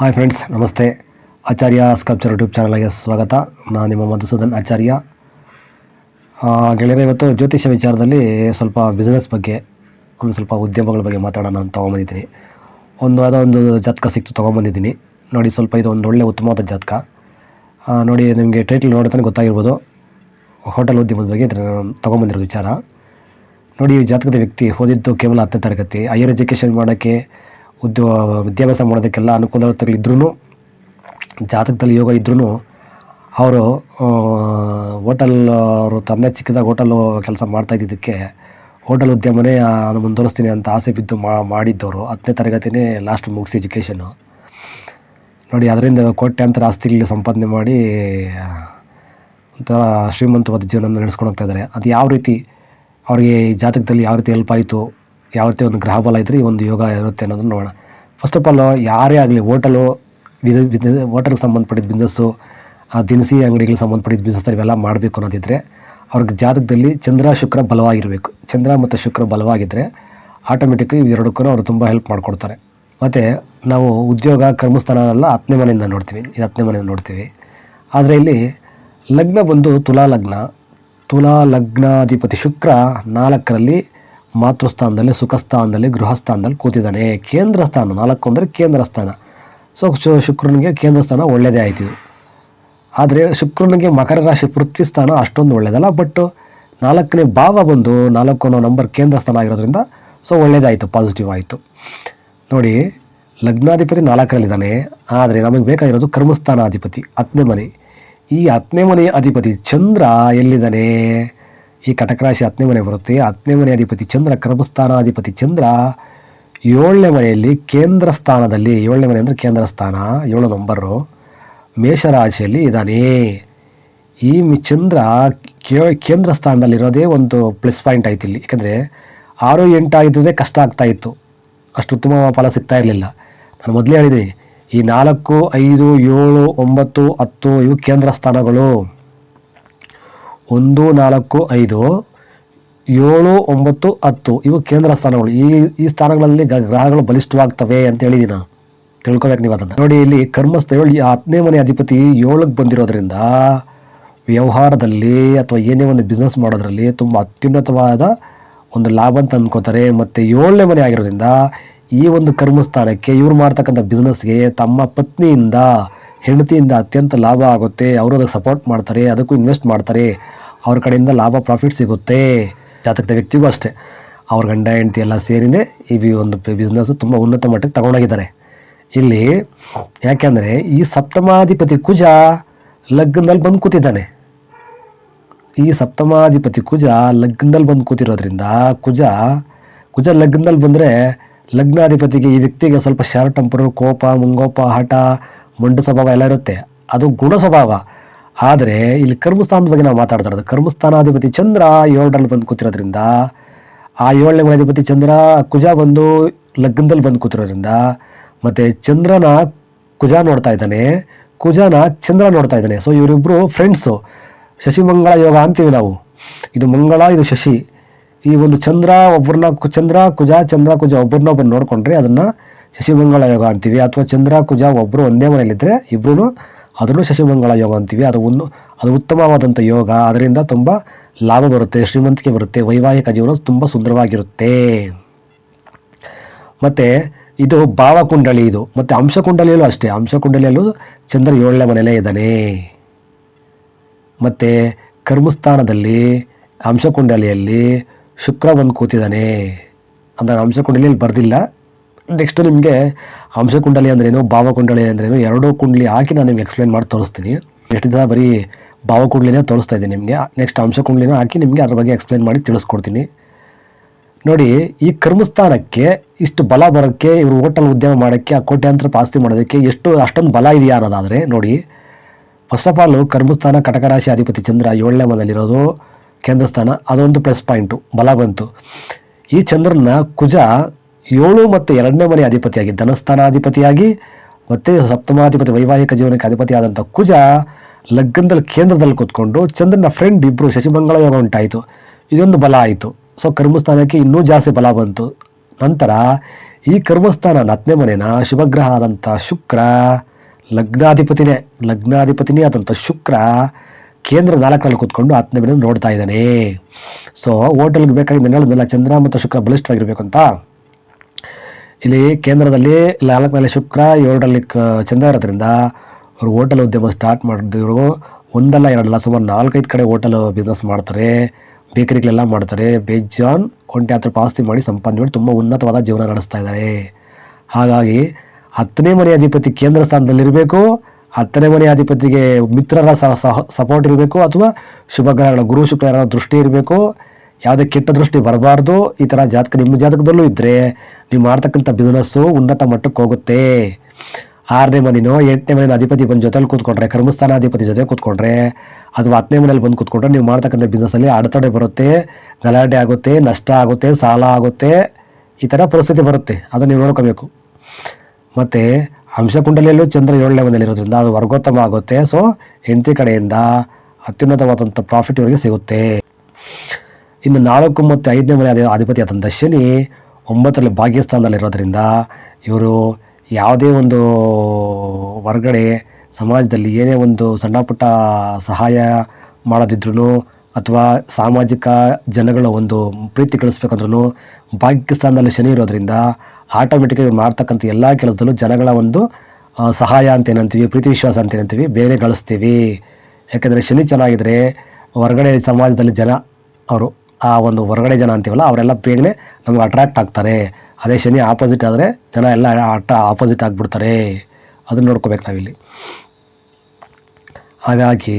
Hi friends ನಮಸ್ತೆ. ಆಚಾರ್ಯ sculpture YouTube ಚಾನಲ್ಗೆ ಸ್ವಾಗತ. ನಾನು ನಿಮ್ಮ ಮಧುಸೂದನ್ ಆಚಾರ್ಯ. ಗೆಳೆಯರೆ, ಇವತ್ತು ಜ್ಯೋತಿಷ್ಯ ವಿಚಾರದಲ್ಲಿ ಸ್ವಲ್ಪ ಬಿಸ್ನೆಸ್ ಬಗ್ಗೆ, ಒಂದು ಸ್ವಲ್ಪ ಉದ್ಯಮಗಳ ಬಗ್ಗೆ ಮಾತಾಡೋಣ ಅಂತ ತೊಗೊಂಬಂದಿದ್ದೀನಿ. ಒಂದು ಯಾವುದೋ ಒಂದು ಜಾತಕ ಸಿಕ್ತು ತೊಗೊಂಬಂದಿದ್ದೀನಿ. ನೋಡಿ, ಸ್ವಲ್ಪ ಇದು ಒಂದು ಒಳ್ಳೆ ಉತ್ತಮವಾದ ಜಾತಕ. ನೋಡಿ, ನಿಮಗೆ ಟೈಟಲ್ ನೋಡ್ತಾನೆ ಗೊತ್ತಾಗಿರ್ಬೋದು. ಹೋಟೆಲ್ ಉದ್ಯಮದ ಬಗ್ಗೆ ತೊಗೊಂಬಂದಿರೋ ವಿಚಾರ. ನೋಡಿ, ಈ ಜಾತಕದ ವ್ಯಕ್ತಿ ಓದಿದ್ದು ಕೇವಲ ಹತ್ತನೇ ತರಗತಿ. ಹೈಯರ್ ಎಜುಕೇಷನ್ ಮಾಡೋಕ್ಕೆ ಉದ್ಯೋ, ವಿದ್ಯಾಭ್ಯಾಸ ಮಾಡೋದಕ್ಕೆಲ್ಲ ಅನುಕೂಲತೆಗಳಿದ್ರೂ ಜಾತಕದಲ್ಲಿ ಯೋಗ ಇದ್ರೂ ಅವರು ಹೋಟಲ್, ಅವರು ತಂದೆ ಚಿಕ್ಕದಾಗ ಹೋಟೆಲ್ ಕೆಲಸ ಮಾಡ್ತಾ ಇದ್ದಿದ್ದಕ್ಕೆ ಹೋಟೆಲ್ ಉದ್ಯಮನೇ ನಾನು ಮುಂದುವರಿಸ್ತೀನಿ ಅಂತ ಆಸೆ ಬಿದ್ದು ಮಾಡಿದ್ದವರು ಹತ್ತನೇ ತರಗತಿನೇ ಲಾಸ್ಟ್ ಮುಗಿಸಿ ಎಜುಕೇಷನು ನೋಡಿ, ಅದರಿಂದ ಕೋಟ್ಯಾಂತರ ಆಸ್ತಿಗಳು ಸಂಪಾದನೆ ಮಾಡಿ, ಒಂಥರ ಶ್ರೀಮಂತವಾದ ಜೀವನ ನಡೆಸ್ಕೊಂಡು ಹೋಗ್ತಾ ಇದ್ದಾರೆ. ಅದು ಯಾವ ರೀತಿ ಅವರಿಗೆ ಜಾತಕದಲ್ಲಿ ಯಾವ ರೀತಿ ಹೆಲ್ಪ್ ಆಯಿತು ಯಾವ ರೀತಿ ಒಂದು ಗ್ರಹ ಬಲ ಇದ್ದರೆ ಈ ಒಂದು ಯೋಗ ಇರುತ್ತೆ ಅನ್ನೋದನ್ನು ನೋಡೋಣ. ಫಸ್ಟ್ ಆಫ್ ಆಲ್ ಯಾರೇ ಆಗಲಿ ಹೋಟಲು ಬಿಸ್ನೆಸ್ ಹೋಟೆಲ್ಗೆ ಸಂಬಂಧಪಟ್ಟಿದ್ದ ಬಿಸ್ನೆಸ್ಸು ದಿನಸಿ ಅಂಗಡಿಗಳಿಗೆ ಸಂಬಂಧಪಟ್ಟಿದ್ದ ಬಿಸ್ನೆಸ್ ಇವೆಲ್ಲ ಮಾಡಬೇಕು ಅನ್ನೋದಿದ್ದರೆ ಅವ್ರಿಗೆ ಜಾತಕದಲ್ಲಿ ಚಂದ್ರ, ಶುಕ್ರ ಬಲವಾಗಿರಬೇಕು. ಚಂದ್ರ ಮತ್ತು ಶುಕ್ರ ಬಲವಾಗಿದ್ದರೆ ಆಟೋಮೆಟಿಕ್ ಇವೆರಡಕ್ಕೂ ಅವರು ತುಂಬ ಹೆಲ್ಪ್ ಮಾಡಿಕೊಡ್ತಾರೆ. ಮತ್ತು ನಾವು ಉದ್ಯೋಗ, ಕರ್ಮಸ್ಥಾನ ಎಲ್ಲ ಹತ್ತನೇ ಮನೆಯಿಂದ ನೋಡ್ತೀವಿ ಇದು ಹತ್ತನೇ ಮನೆಯಿಂದ ನೋಡ್ತೀವಿ. ಆದರೆ ಇಲ್ಲಿ ಲಗ್ನ ಬಂದು ತುಲಾ ಲಗ್ನ. ತುಲಾ ಲಗ್ನಾಧಿಪತಿ ಶುಕ್ರ ನಾಲ್ಕರಲ್ಲಿ ಮಾತೃಸ್ಥಾನದಲ್ಲಿ, ಸುಖಸ್ಥಾನದಲ್ಲಿ, ಗೃಹಸ್ಥಾನದಲ್ಲಿ ಕೂತಿದ್ದಾನೆ. ಕೇಂದ್ರ ಸ್ಥಾನ ನಾಲ್ಕು ಅಂದರೆ ಕೇಂದ್ರ ಸ್ಥಾನ. ಸೊ ಶುಕ್ರನಿಗೆ ಕೇಂದ್ರ ಸ್ಥಾನ ಒಳ್ಳೆಯದೇ ಆಯ್ತು ಇದು. ಆದರೆ ಶುಕ್ರನಿಗೆ ಮಕರ ರಾಶಿ ಪೃಥ್ವಿ ಸ್ಥಾನ ಅಷ್ಟೊಂದು ಒಳ್ಳೆಯದಲ್ಲ, ಬಟ್ ನಾಲ್ಕನೇ ಭಾವ ಬಂದು ನಾಲ್ಕು ಅನ್ನೋ ನಂಬರ್ ಕೇಂದ್ರ ಸ್ಥಾನ ಆಗಿರೋದ್ರಿಂದ ಸೊ, ಒಳ್ಳೆಯದಾಯಿತು ಪಾಸಿಟಿವ್ ಆಯಿತು. ನೋಡಿ, ಲಗ್ನಾಧಿಪತಿ ನಾಲ್ಕರಲ್ಲಿದ್ದಾನೆ. ಆದರೆ ನಮಗೆ ಬೇಕಾಗಿರೋದು ಕರ್ಮಸ್ಥಾನಾಧಿಪತಿ, ಹತ್ತನೇ ಮನೆ. ಈ ಹತ್ತನೇ ಮನೆಯ ಅಧಿಪತಿ ಚಂದ್ರ ಎಲ್ಲಿದ್ದಾನೆ? ಈ ಕಟಕರಾಶಿ ಹತ್ತನೇ ಮನೆ ಬರುತ್ತೆ. ಹತ್ತನೇ ಮನೆ ಅಧಿಪತಿ ಚಂದ್ರ, ಕರ್ಮಸ್ಥಾನಾಧಿಪತಿ ಚಂದ್ರ ಏಳನೇ ಮನೆಯಲ್ಲಿ ಕೇಂದ್ರ ಸ್ಥಾನದಲ್ಲಿ, ಏಳನೇ ಮನೆ ಅಂದರೆ ಕೇಂದ್ರ ಸ್ಥಾನ ಏಳು ನಂಬರು ಮೇಷರಾಶಿಯಲ್ಲಿ ಇದ್ದಾನೆ. ಈ ಚಂದ್ರ ಕೇಂದ್ರ ಸ್ಥಾನದಲ್ಲಿರೋದೇ ಒಂದು ಪ್ಲಸ್ ಪಾಯಿಂಟ್ ಆಯ್ತು ಇಲ್ಲಿ. ಯಾಕಂದರೆ ಆರು, ಎಂಟು ಆಗಿದ್ದರೆ ಕಷ್ಟ ಆಗ್ತಾ ಇತ್ತು. ಅಷ್ಟು ಉತ್ತಮ ಫಲ ಸಿಗ್ತಾ ಇರಲಿಲ್ಲ. ನಾನು ಮೊದಲೇ ಹೇಳಿದೆ ಈ ನಾಲ್ಕು, ಐದು, ಏಳು, ಒಂಬತ್ತು, ಹತ್ತು ಇವು ಕೇಂದ್ರ ಸ್ಥಾನಗಳು. ಒಂದು, ನಾಲ್ಕು, ಐದು, ಏಳು, ಒಂಬತ್ತು, ಹತ್ತು. ಇವು ಕೇಂದ್ರ ಸ್ಥಾನಗಳು. ಈ ಈ ಸ್ಥಾನಗಳಲ್ಲಿ ಗ್ರಹಗಳು ಬಲಿಷ್ಠವಾಗ್ತವೆ ಅಂತ ಹೇಳಿದ್ದೀನಿ ನಾನು ತಿಳ್ಕೊಬೇಕು ನೀವು ಅದನ್ನು. ನೋಡಿ, ಇಲ್ಲಿ ಕರ್ಮಸ್ಥಳ ಹತ್ತನೇ ಮನೆ ಅಧಿಪತಿ ಏಳಕ್ಕೆ ಬಂದಿರೋದ್ರಿಂದ ವ್ಯವಹಾರದಲ್ಲಿ ಅಥವಾ ಏನೇ ಒಂದು ಬಿಸ್ನೆಸ್ ಮಾಡೋದ್ರಲ್ಲಿ ತುಂಬ ಅತ್ಯುನ್ನತವಾದ ಒಂದು ಲಾಭ ಅಂತ ಅಂದ್ಕೋತಾರೆ ಮತ್ತು ಏಳನೇ ಮನೆ ಆಗಿರೋದ್ರಿಂದ ಈ ಒಂದು ಕರ್ಮಸ್ಥಾನಕ್ಕೆ ಇವ್ರು ಮಾಡ್ತಕ್ಕಂಥ ಬಿಸ್ನೆಸ್ಗೆ ತಮ್ಮ ಪತ್ನಿಯಿಂದ ಹೆಂಡತಿಯಿಂದ ಅತ್ಯಂತ ಲಾಭ ಆಗುತ್ತೆ, ಅವರು ಅದಕ್ಕೆ ಸಪೋರ್ಟ್ ಮಾಡ್ತಾರೆ, ಅದಕ್ಕೂ ಇನ್ವೆಸ್ಟ್ ಮಾಡ್ತಾರೆ, ಅವ್ರ ಕಡೆಯಿಂದ ಲಾಭ ಪ್ರಾಫಿಟ್ ಸಿಗುತ್ತೆ. ಜಾತಕದ ವ್ಯಕ್ತಿಗೂ ಅಷ್ಟೇ. ಅವ್ರ ಗಂಡ, ಹೆಂಡತಿ ಎಲ್ಲ ಸೇರಿದೆ ಈ ಒಂದು ಬಿಸ್ನೆಸ್ ತುಂಬ ಉನ್ನತ ಮಟ್ಟಕ್ಕೆ ತಗೊಂಡೋಗಿದ್ದಾರೆ. ಇಲ್ಲಿ ಯಾಕೆಂದರೆ ಈ ಸಪ್ತಮಾಧಿಪತಿ ಕುಜ ಲಗ್ನದಲ್ಲಿ ಬಂದು ಕೂತಿದ್ದಾನೆ. ಈ ಸಪ್ತಮಾಧಿಪತಿ ಕುಜ ಲಗ್ನದಲ್ಲಿ ಬಂದು ಕೂತಿರೋದ್ರಿಂದ ಕುಜ ಕುಜ ಲಗ್ನದಲ್ಲಿ ಬಂದರೆ ಲಗ್ನಾಧಿಪತಿಗೆ ಈ ವ್ಯಕ್ತಿಗೆ ಸ್ವಲ್ಪ ಶಾರ್ಟ್ ಟೆಂಪರು ಕೋಪ, ಮುಂಗೋಪ, ಹಠ ಮಂಡು ಸ್ವಭಾವ ಎಲ್ಲ ಇರುತ್ತೆ. ಅದು ಗುಣ ಸ್ವಭಾವ. ಆದರೆ ಇಲ್ಲಿ ಕರ್ಮಸ್ಥಾನದ ಬಗ್ಗೆ ನಾವು ಮಾತಾಡ್ತಾ ಇರೋದು. ಕರ್ಮಸ್ಥಾನಾಧಿಪತಿ ಚಂದ್ರ ಏಳರಲ್ಲಿ ಬಂದು ಕೂತಿರೋದ್ರಿಂದ, ಆ ಏಳನೇ ಗುಣಾಧಿಪತಿ ಚಂದ್ರ ಕುಜ ಬಂದು ಲಗ್ನದಲ್ಲಿ ಬಂದು ಕೂತಿರೋದ್ರಿಂದ, ಮತ್ತು ಚಂದ್ರನ ಕುಜ ನೋಡ್ತಾ ಇದ್ದಾನೆ. ಕುಜನ ಚಂದ್ರ ನೋಡ್ತಾ ಇದ್ದಾನೆ. ಸೊ ಇವರಿಬ್ಬರು ಫ್ರೆಂಡ್ಸು ಶಶಿಮಂಗಳ ಯೋಗ ಅಂತೀವಿ ನಾವು. ಇದು ಮಂಗಳ, ಇದು ಶಶಿ. ಈ ಒಂದು ಚಂದ್ರ ಒಬ್ಬರನ್ನ ಚಂದ್ರ ಕುಜ ಚಂದ್ರ ಕುಜ ಒಬ್ಬರನ್ನ ಒಬ್ಬರು ನೋಡಿಕೊಂಡ್ರೆ ಅದನ್ನು ಶಶಿಮಂಗಳ ಯೋಗ ಅಂತೀವಿ. ಅಥವಾ ಚಂದ್ರ ಕುಜ ಒಬ್ಬರು ಒಂದೇ ಮನೆಯಲ್ಲಿದ್ದರೆ ಇಬ್ಬರೂ ಅದನ್ನು ಶಶಿಮಂಗಳ ಯೋಗ ಅಂತೀವಿ. ಅದು ಒಂದು, ಅದು ಉತ್ತಮವಾದಂಥ ಯೋಗ. ಅದರಿಂದ ತುಂಬ ಲಾಭ ಬರುತ್ತೆ, ಶ್ರೀಮಂತಿಕೆ ಬರುತ್ತೆ, ವೈವಾಹಿಕ ಜೀವನ ತುಂಬ ಸುಂದರವಾಗಿರುತ್ತೆ. ಮತ್ತು ಇದು ಭಾವಕುಂಡಲಿ ಇದು. ಮತ್ತು ಅಂಶಕುಂಡಲಿಯಲ್ಲೂ ಅಷ್ಟೇ. ಅಂಶಕುಂಡಲಿಯಲ್ಲೂ ಚಂದ್ರ ಏಳನೇ ಮನೆಯಲ್ಲೇ ಇದ್ದಾನೆ. ಮತ್ತು ಕರ್ಮಸ್ಥಾನದಲ್ಲಿ, ಅಂಶಕುಂಡಲಿಯಲ್ಲಿ ಶುಕ್ರ ಬಂದು ಕೂತಿದ್ದಾನೆ. ಅಂದರೆ ಅಂಶಕುಂಡಲಿಯಲ್ಲಿ ಬರೆದಿಲ್ಲ. ನೆಕ್ಸ್ಟ್ ನಿಮಗೆ ಅಂಶಕುಂಡಲಿ ಅಂದ್ರೇನು ಭಾವಕುಂಡಲಿ ಅಂದ್ರೇನು, ಎರಡೂ ಕುಂಡಲಿ ಹಾಕಿ ನಾನು ನಿಮ್ಗೆ ಎಕ್ಸ್ಪ್ಲೇನ್ ಮಾಡಿ ತೋರಿಸ್ತೀನಿ. ಎಷ್ಟು ದಿನ ಬರೀ ಭಾವಕುಂಡಲಿನೇ ತೋರಿಸ್ತಾ ಇದ್ದೀನಿ ನಿಮಗೆ. ನೆಕ್ಸ್ಟ್ ಅಂಶಕುಂಡ್ಲಿನ ಹಾಕಿ ನಿಮಗೆ ಅದ್ರ ಬಗ್ಗೆ ಎಕ್ಸ್ಪ್ಲೇನ್ ಮಾಡಿ ತಿಳಿಸ್ಕೊಡ್ತೀನಿ. ನೋಡಿ, ಈ ಕರ್ಮಸ್ಥಾನಕ್ಕೆ ಇಷ್ಟು ಬಲ ಬರೋಕ್ಕೆ, ಇವರು ಹೋಟೆಲ್ ಉದ್ಯಮ ಮಾಡೋಕ್ಕೆ, ಆ ಕೋಟ್ಯಾಂತರ ಪಾಸ್ತಿ ಮಾಡೋದಕ್ಕೆ ಎಷ್ಟು, ಅಷ್ಟೊಂದು ಬಲ ಇದೆಯಾ ಅನ್ನೋದಾದರೆ, ನೋಡಿ ಫಸ್ಟ್ ಆಫ್ ಆಲ್ ಕರ್ಮಸ್ಥಾನ ಕಟಕ ರಾಶಿ ಅಧಿಪತಿ ಚಂದ್ರ ಏಳನೇ ಮನೆಯಲ್ಲಿರೋದು ಕೇಂದ್ರ ಸ್ಥಾನ ಅದೊಂದು ಪ್ಲಸ್ ಪಾಯಿಂಟು ಬಲ ಬಂತು. ಈ ಚಂದ್ರನ ಕುಜ ಏಳು ಮತ್ತು ಎರಡನೇ ಮನೆ ಅಧಿಪತಿಯಾಗಿ ಧನಸ್ಥಾನಾಧಿಪತಿಯಾಗಿ ಮತ್ತೆ ಸಪ್ತಮಾಧಿಪತಿ ವೈವಾಹಿಕ ಜೀವನಕ್ಕೆ ಅಧಿಪತಿಯಾದಂಥ ಕುಜ ಲಗ್ನದಲ್ಲಿ ಕೇಂದ್ರದಲ್ಲಿ ಕೂತ್ಕೊಂಡು ಚಂದ್ರನ ಫ್ರೆಂಡ್ ಇಬ್ಬರು ಶಶಿಮಂಗಳ ಯೋಗ ಉಂಟಾಯಿತು. ಇದೊಂದು ಬಲ ಆಯಿತು. ಸೊ ಕರ್ಮಸ್ಥಾನಕ್ಕೆ ಇನ್ನೂ ಜಾಸ್ತಿ ಬಲ ಬಂತು. ನಂತರ ಈ ಕರ್ಮಸ್ಥಾನ ಹತ್ತನೇ ಮನೆನ ಶುಭಗ್ರಹ ಆದಂಥ ಶುಕ್ರ, ಲಗ್ನಾಧಿಪತಿನೇ ಲಗ್ನಾಧಿಪತಿನೇ ಆದಂಥ ಶುಕ್ರ ಕೇಂದ್ರ ನಾಲ್ಕರಲ್ಲಿ ಕೂತ್ಕೊಂಡು ಹತ್ತನೇ ಮನೆ ನೋಡ್ತಾ ಇದ್ದಾನೆ. ಸೊ ಹೋಟೆಲ್ಗೆ ಬೇಕಾಗಿ ಹೇಳಿದ್ನಲ್ಲ ಚಂದ್ರ ಮತ್ತು ಶುಕ್ರ ಬಲಿಷ್ಠವಾಗಿರ್ಬೇಕು ಅಂತ ಇಲ್ಲಿ ಕೇಂದ್ರದಲ್ಲಿ ನಾಲ್ಕನಲ್ಲಿ ಶುಕ್ರ, ಏಳರಲ್ಲಿ ಕ ಚಂದ ಇರೋದ್ರಿಂದ ಅವರು ಹೋಟೆಲ್ ಉದ್ಯಮ ಸ್ಟಾರ್ಟ್ ಮಾಡಿದ್ರು ಒಂದಲ್ಲ ಎರಡಲ್ಲ ಸುಮಾರು ನಾಲ್ಕೈದು ಕಡೆ ಹೋಟೆಲ್ ಬಿಸ್ನೆಸ್ ಮಾಡ್ತಾರೆ, ಬೇಕರಿಗಳೆಲ್ಲ ಮಾಡ್ತಾರೆ, ಬೇಜಾನ್ ಒಂಟೆ ಹತ್ರ ಪಾಸ್ತಿ ಮಾಡಿ ಸಂಪಾದನೆ ಮಾಡಿ ತುಂಬ ಉನ್ನತವಾದ ಜೀವನ ನಡೆಸ್ತಾ ಇದ್ದಾರೆ. ಹಾಗಾಗಿ ಹತ್ತನೇ ಮನೆ ಅಧಿಪತಿ ಕೇಂದ್ರ ಸ್ಥಾನದಲ್ಲಿರಬೇಕು ಹತ್ತನೇ ಮನೆ ಅಧಿಪತಿಗೆ ಮಿತ್ರರ ಸಹ ಸಪೋರ್ಟ್ ಇರಬೇಕು ಅಥವಾ ಶುಭ ಗ್ರಹಗಳ ಗುರು ಶುಕ್ರರ ದೃಷ್ಟಿ ಇರಬೇಕು, ಯಾವುದೇ ಕೆಟ್ಟ ದೃಷ್ಟಿ ಬರಬಾರ್ದು, ಈ ಥರ ಜಾತಕ ನಿಮ್ಮ ಜಾತಕದಲ್ಲೂ ಇದ್ದರೆ ನೀವು ಮಾಡ್ತಕ್ಕಂಥ ಬಿಸ್ನೆಸ್ಸು ಉನ್ನತ ಮಟ್ಟಕ್ಕೆ ಹೋಗುತ್ತೆ. ಆರನೇ ಮನೆಯೋ ಎಂಟನೇ ಮನೆ ಅಧಿಪತಿ ಬಂದು ಜೊತೆಲಿ ಕೂತ್ಕೊಂಡ್ರೆ, ಕರ್ಮಸ್ಥಾನಾಧಿಪತಿ ಜೊತೆ ಕೂತ್ಕೊಂಡ್ರೆ, ಅಥವಾ ಹತ್ತನೇ ಮನೇಲಿ ಬಂದು ಕೂತ್ಕೊಂಡ್ರೆ ನೀವು ಮಾಡ್ತಕ್ಕಂಥ ಬಿಸ್ನೆಸ್ಸಲ್ಲಿ ಅಡೆತಡೆ ಬರುತ್ತೆ, ಗಲಾಟೆ ಆಗುತ್ತೆ, ನಷ್ಟ ಆಗುತ್ತೆ, ಸಾಲ ಆಗುತ್ತೆ, ಈ ಥರ ಪರಿಸ್ಥಿತಿ ಬರುತ್ತೆ. ಅದನ್ನು ನೀವು ನೋಡ್ಕೋಬೇಕು. ಮತ್ತು ಅಂಶಕುಂಡಲಿಯಲ್ಲೂ ಚಂದ್ರ ಏಳನೇ ಮನೆಯಲ್ಲಿರೋದ್ರಿಂದ ಅದು ವರ್ಗೋತ್ತಮ ಆಗುತ್ತೆ. ಸೊ ಹೆಂಡತಿ ಕಡೆಯಿಂದ ಅತ್ಯುನ್ನತವಾದಂಥ ಪ್ರಾಫಿಟ್ ಇವರಿಗೆ ಸಿಗುತ್ತೆ. ಇನ್ನು ನಾಲ್ಕು ಮತ್ತು ಐದನೇ ಮನೆ ಅಧಿ ಅಧಿಪತಿ ಆದಂಥ ಶನಿ ಒಂಬತ್ತರಲ್ಲಿ ಭಾಗ್ಯಸ್ಥಾನದಲ್ಲಿರೋದ್ರಿಂದ ಇವರು ಯಾವುದೇ ಒಂದು ಹೊರಗಡೆ ಸಮಾಜದಲ್ಲಿ ಏನೇ ಒಂದು ಸಣ್ಣ ಪುಟ್ಟ ಸಹಾಯ ಮಾಡೋದಿದ್ರು ಅಥವಾ ಸಾಮಾಜಿಕ ಜನಗಳ ಒಂದು ಪ್ರೀತಿ ಕಳಿಸ್ಬೇಕಂದ್ರೂ ಭಾಗ್ಯಸ್ಥಾನದಲ್ಲಿ ಶನಿ ಇರೋದ್ರಿಂದ ಆಟೋಮೆಟಿಕಾಗಿ ಮಾಡ್ತಕ್ಕಂಥ ಎಲ್ಲ ಕೆಲಸದಲ್ಲೂ ಜನಗಳ ಒಂದು ಸಹಾಯ ಅಂತ ಏನಂತೀವಿ, ಪ್ರೀತಿ ವಿಶ್ವಾಸ ಅಂತ ಏನಂತೀವಿ, ಬೇರೆ ಗಳಿಸ್ತೀವಿ. ಯಾಕೆಂದರೆ ಶನಿ ಚೆನ್ನಾಗಿದ್ದರೆ ಹೊರಗಡೆ ಸಮಾಜದಲ್ಲಿ ಜನ ಅವರು ಆ ಒಂದು ಹೊರಗಡೆ ಜನ ಅಂತೀವಲ್ಲ, ಅವರೆಲ್ಲ ಬೇಗನೆ ನಮ್ಗೆ ಅಟ್ರಾಕ್ಟ್ ಆಗ್ತಾರೆ. ಅದೇ ಶನಿ ಆಪೋಸಿಟ್ ಆದರೆ ಜನ ಎಲ್ಲ ಅಟ್ರ ಆಪೋಸಿಟ್ ಆಗಿಬಿಡ್ತಾರೆ. ಅದನ್ನು ನೋಡ್ಕೋಬೇಕು ನಾವಿಲ್ಲಿ. ಹಾಗಾಗಿ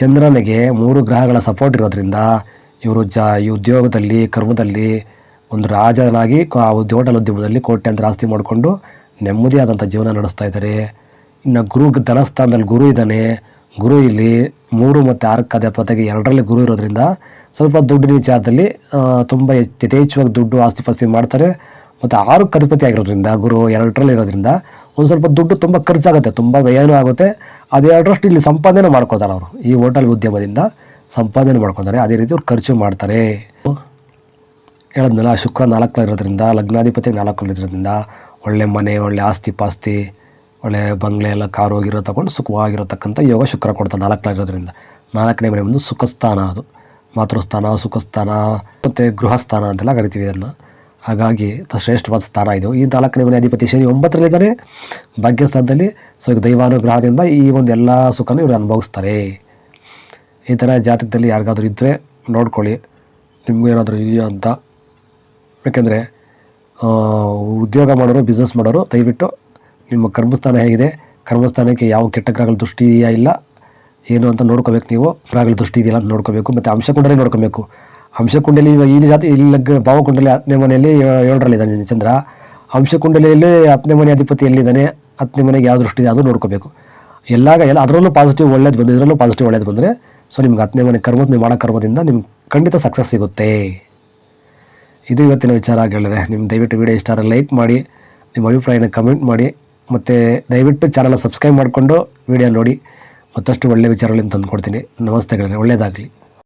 ಚಂದ್ರನಿಗೆ ಮೂರು ಗ್ರಹಗಳ ಸಪೋರ್ಟ್ ಇರೋದ್ರಿಂದ ಇವರು ಜ, ಈ ಉದ್ಯೋಗದಲ್ಲಿ, ಕರ್ಮದಲ್ಲಿ ಒಂದು ರಾಜನಾಗಿ ಆ ಹೋಟೆಲ್ ಉದ್ಯಮದಲ್ಲಿ ಕೋಟ್ಯಾಂತರ ಆಸ್ತಿ ಮಾಡಿಕೊಂಡು ನೆಮ್ಮದಿಯಾದಂಥ ಜೀವನ ನಡೆಸ್ತಾ ಇದ್ದಾರೆ. ಇನ್ನು ಗುರು ಧನಸ್ಥಾನದಲ್ಲಿ ಗುರು ಇದ್ದಾನೆ. ಗುರು ಇಲ್ಲಿ ಮೂರು ಮತ್ತು ಆರಕ್ಕೆ ಅಧಿಪತಿಗೆ ಎರಡರಲ್ಲಿ ಗುರು ಇರೋದ್ರಿಂದ ಸ್ವಲ್ಪ ದುಡ್ಡಿನ ವಿಚಾರದಲ್ಲಿ ತುಂಬ ಯಥೇಚ್ಛವಾಗಿ ದುಡ್ಡು ಆಸ್ತಿ ಪಾಸ್ತಿ ಮಾಡ್ತಾರೆ. ಮತ್ತು ಆರು ಕಧಿಪತಿ ಆಗಿರೋದ್ರಿಂದ, ಗುರು ಎರಡರಲ್ಲಿ ಇರೋದ್ರಿಂದ ಒಂದು ಸ್ವಲ್ಪ ದುಡ್ಡು ತುಂಬ ಖರ್ಚಾಗುತ್ತೆ, ತುಂಬ ವ್ಯಯನೂ ಆಗುತ್ತೆ. ಅದು ಎರಡರಷ್ಟು ಇಲ್ಲಿ ಸಂಪಾದನೆ ಮಾಡ್ಕೋತಾರೆ ಅವರು. ಈ ಹೋಟೆಲ್ ಉದ್ಯಮದಿಂದ ಸಂಪಾದನೆ ಮಾಡ್ಕೊತಾರೆ. ಅದೇ ರೀತಿ ಅವ್ರು ಖರ್ಚು ಮಾಡ್ತಾರೆ. ಹೇಳಿದ್ನಲ್ಲ, ಶುಕ್ರ ನಾಲ್ಕಲ್ಲಿರೋದ್ರಿಂದ ಲಗ್ನಾಧಿಪತಿ ನಾಲ್ಕಲ್ಲಿರೋದ್ರಿಂದ ಒಳ್ಳೆ ಮನೆ, ಒಳ್ಳೆ ಆಸ್ತಿ ಪಾಸ್ತಿ ಒಳ್ಳೆ ಬಂಗ್ಲೆ ಎಲ್ಲ ಕಾರು ಹೋಗಿರೋ ತಗೊಂಡು ಸುಖವಾಗಿರತಕ್ಕಂಥ ಯೋಗ ಶುಕ್ರ ಕೊಡ್ತಾರೆ ನಾಲ್ಕಲ್ಲಿ ಇರೋದ್ರಿಂದ. ನಾಲ್ಕನೇ ಮನೆ ಒಂದು ಸುಖಸ್ಥಾನ ಅದು. ಮಾತೃಸ್ಥಾನ, ಸುಖಸ್ಥಾನ ಮತ್ತು ಗೃಹಸ್ಥಾನ ಅಂತೆಲ್ಲ ಕರಿತೀವಿ ಇದನ್ನು. ಹಾಗಾಗಿ ಶ್ರೇಷ್ಠವಾದ ಸ್ಥಾನ ಇದು. ಈ ನಾಲ್ಕನೇ ಮನೆ ಅಧಿಪತಿ ಶನಿ ಒಂಬತ್ತರಲ್ಲಿದ್ದಾರೆ. ಭಾಗ್ಯಸ್ಥಾನದಲ್ಲಿ. ಸೊ ದೈವಾನುಗ್ರಹದಿಂದ ಈ ಒಂದು ಎಲ್ಲ ಸುಖನೂ ಇವರು ಅನುಭವಿಸ್ತಾರೆ. ಈ ಥರ ಜಾತಕದಲ್ಲಿ ಯಾರಿಗಾದರೂ ಇದ್ದರೆ ನೋಡ್ಕೊಳ್ಳಿ. ನಿಮಗೂ ಏನಾದರೂ ಇದೆಯಾ ಅಂತ. ಯಾಕೆಂದರೆ ಉದ್ಯೋಗ ಮಾಡೋರು ಬಿಸ್ನೆಸ್ ಮಾಡೋರು ದಯವಿಟ್ಟು ನಿಮ್ಮ ಕರ್ಮಸ್ಥಾನ ಹೇಗಿದೆ. ಕರ್ಮಸ್ಥಾನಕ್ಕೆ ಯಾವ ಕೆಟ್ಟ ಗ್ರಹಗಳ ದೃಷ್ಟಿ ಇಲ್ಲ. ಏನು ಅಂತ ನೋಡ್ಕೋಬೇಕು ನೀವು? ಪ್ರಾಗಲ್ ದೃಷ್ಟಿ ಇದೆಯಲ್ಲ ಅಂತ ನೋಡ್ಕೋಬೇಕು, ಮತ್ತು ಅಂಶಕುಂಡಲಿ ನೋಡ್ಕೋಬೇಕು. ಅಂಶಕುಂಡಲಿ ಇವಾಗ ಈ ಜಾತಿ ಇಲ್ಲಿ ಭಾವಕುಂಡಲಿ ಹತ್ತನೇ ಮನೆಯಲ್ಲಿ ಏಳರಲ್ಲಿ ಏಳರಲ್ಲಿದ್ದಾನೆ ಚಂದ್ರ ಅಂಶಕುಂಡಲಿಯಲ್ಲಿ ಹತ್ತನೇ ಮನೆ ಅಧಿಪತಿ ಎಲ್ಲಿದ್ದಾನೆ? ಹತ್ತನೇ ಮನೆಗೆ ಯಾವ ದೃಷ್ಟಿ ಇದೆ ಅದು ನೋಡ್ಕೋಬೇಕು. ಎಲ್ಲಾಗ ಎಲ್ಲ ಅದರಲ್ಲೂ ಪಾಸಿಟಿವ್ ಒಳ್ಳೇದು ಬಂದು ಇದರಲ್ಲೂ ಪಾಸಿಟಿವ್ ಒಳ್ಳೇದು ಬಂದರೆ ಸೊ ನಿಮ್ಗೆ ಹತ್ತನೇ ಮನೆ ಕರ್ಮ ನೀವು ಮಾಡೋ ಕರ್ಮದಿಂದ ನಿಮ್ಗೆ ಖಂಡಿತ ಸಕ್ಸಸ್ ಸಿಗುತ್ತೆ. ಇದು ಇವತ್ತಿನ ವಿಚಾರ ಆಗಿರಲಿದೆ ನಿಮ್ಮ ದಯವಿಟ್ಟು ವಿಡಿಯೋ ಇಷ್ಟ ಲೈಕ್ ಮಾಡಿ, ನಿಮ್ಮ ಅಭಿಪ್ರಾಯನ ಕಮೆಂಟ್ ಮಾಡಿ, ಮತ್ತು ದಯವಿಟ್ಟು ಚಾನಲ್ನ ಸಬ್ಸ್ಕ್ರೈಬ್ ಮಾಡಿಕೊಂಡು ವಿಡಿಯೋ ನೋಡಿ. ಮತ್ತಷ್ಟು ಒಳ್ಳೆಯ ವಿಚಾರಗಳನ್ನು ತಂದುಕೊಡ್ತೀನಿ. ನಮಸ್ತೆಗಳೇ ಒಳ್ಳೆಯದಾಗಲಿ.